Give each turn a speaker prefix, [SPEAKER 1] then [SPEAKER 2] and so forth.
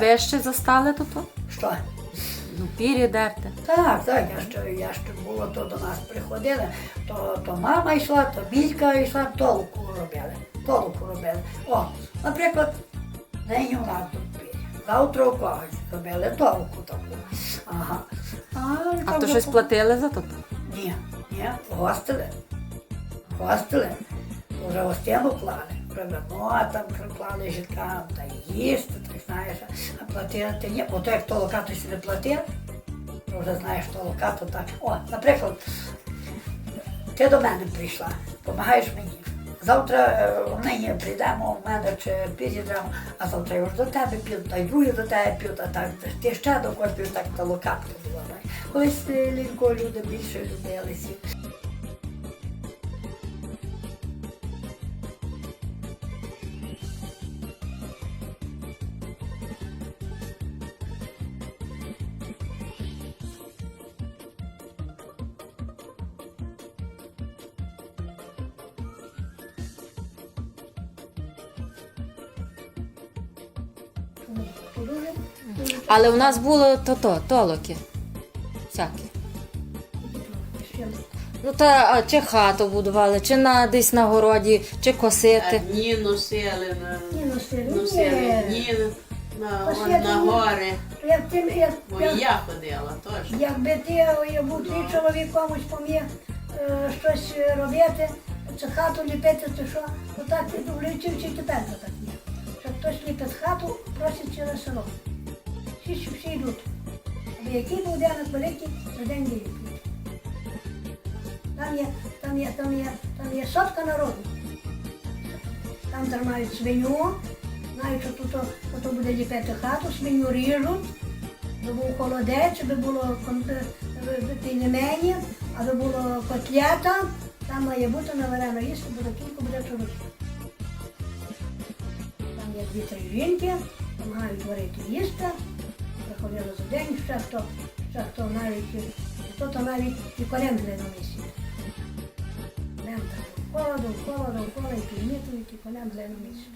[SPEAKER 1] Ви ще застали тут?
[SPEAKER 2] Що?
[SPEAKER 1] Ну, пірі дерте.
[SPEAKER 2] Так, так, я ще, я ще було, то до нас приходили, то, то мама йшла, то білька йшла, толку робили. Толку робили. О, наприклад, нині у нас тут пірі. Завтра у когось робили толку таку. Ага. А,
[SPEAKER 1] А то щось платили за то?
[SPEAKER 2] Ні, ні, гостили. Гостили. Вже гостину клали. Вино там клали жінкам, та їсти, так знаєш, а платити ні. Бо то як то си не платив, то вже знаєш то так. О, наприклад, ти до мене прийшла, допомагаєш мені. Завтра е, нині прийдемо в мене чи підійдемо, а завтра я вже до тебе піду, та й другі до тебе піду, а так ти ще до когось так толокатка була. Колись е, лінько люди більше любилися.
[SPEAKER 1] Але у нас було то-то, толоки. Всякі. Ну та а, чи хату будували, чи на десь на городі, чи косити.
[SPEAKER 3] Дні носили на
[SPEAKER 2] Ні, ну все,
[SPEAKER 3] носили дні на,
[SPEAKER 2] Ось я
[SPEAKER 3] на
[SPEAKER 2] думаю-
[SPEAKER 3] гори.
[SPEAKER 2] Як ти, як,
[SPEAKER 3] Бо
[SPEAKER 2] як,
[SPEAKER 3] я ходила теж.
[SPEAKER 2] якби ти я був твій чоловік комусь поміг е, щось робити, чи хату ліпити, чи що, то так і чи тепер то так є. Хату, просить через село. Всі, всі, йдуть. Аби який був денег великий, за день. Там є, там є, там є, там є сотка народу. Там тримають свиню, знають, що тут, тут буде ліпити хату, свиню ріжуть, аби був холодець, аби було пельмені, аби було котлета, там має бути наварено їсти, бо кілька буде чоловік. Є дві-три жінки, допомагають варити їсти, приходили за день, ще хто, ще хто навіть, хто то навіть і колембли на місці. Лента довкола, довкола, довкола, і півнітують, і колембли на місці.